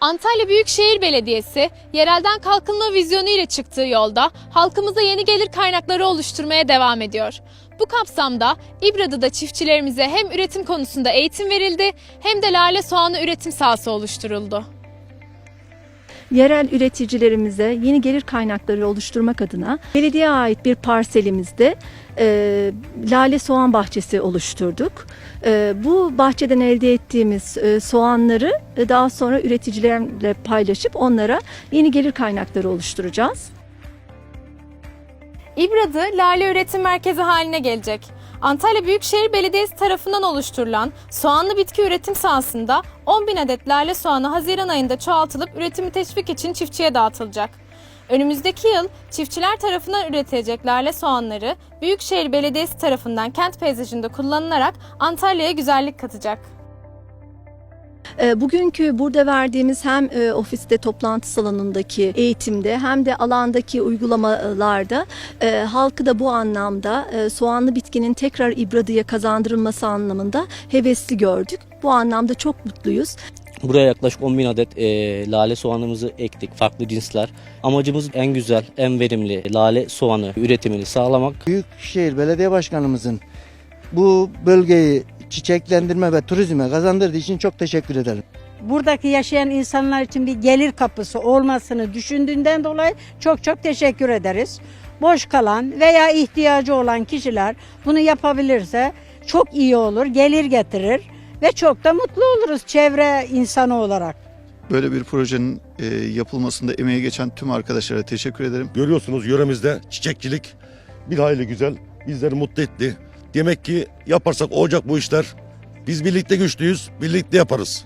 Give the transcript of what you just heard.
Antalya Büyükşehir Belediyesi yerelden kalkınma vizyonu ile çıktığı yolda halkımıza yeni gelir kaynakları oluşturmaya devam ediyor. Bu kapsamda İbradı'da çiftçilerimize hem üretim konusunda eğitim verildi hem de lale soğanı üretim sahası oluşturuldu. Yerel üreticilerimize yeni gelir kaynakları oluşturmak adına belediyeye ait bir parselimizde e, lale soğan bahçesi oluşturduk. E, bu bahçeden elde ettiğimiz e, soğanları e, daha sonra üreticilerle paylaşıp onlara yeni gelir kaynakları oluşturacağız. İbradı lale üretim merkezi haline gelecek. Antalya Büyükşehir Belediyesi tarafından oluşturulan soğanlı bitki üretim sahasında 10 bin adet lale soğanı Haziran ayında çoğaltılıp üretimi teşvik için çiftçiye dağıtılacak. Önümüzdeki yıl çiftçiler tarafından üretilecek lale soğanları Büyükşehir Belediyesi tarafından kent peyzajında kullanılarak Antalya'ya güzellik katacak. E, Bugünkü burada verdiğimiz hem e, ofiste toplantı salonundaki eğitimde hem de alandaki uygulamalarda e, halkı da bu anlamda e, soğanlı bitkinin tekrar İbradı'ya kazandırılması anlamında hevesli gördük. Bu anlamda çok mutluyuz. Buraya yaklaşık 10 bin adet e, lale soğanımızı ektik, farklı cinsler. Amacımız en güzel, en verimli lale soğanı üretimini sağlamak. Büyükşehir Belediye Başkanımızın bu bölgeyi çiçeklendirme ve turizme kazandırdığı için çok teşekkür ederim. buradaki yaşayan insanlar için bir gelir kapısı olmasını düşündüğünden dolayı çok çok teşekkür ederiz. Boş kalan veya ihtiyacı olan kişiler bunu yapabilirse çok iyi olur, gelir getirir ve çok da mutlu oluruz çevre insanı olarak. Böyle bir projenin e, yapılmasında emeği geçen tüm arkadaşlara teşekkür ederim. Görüyorsunuz yöremizde çiçekçilik bir hayli güzel. Bizleri mutlu etti. Demek ki yaparsak olacak bu işler. Biz birlikte güçlüyüz, birlikte yaparız.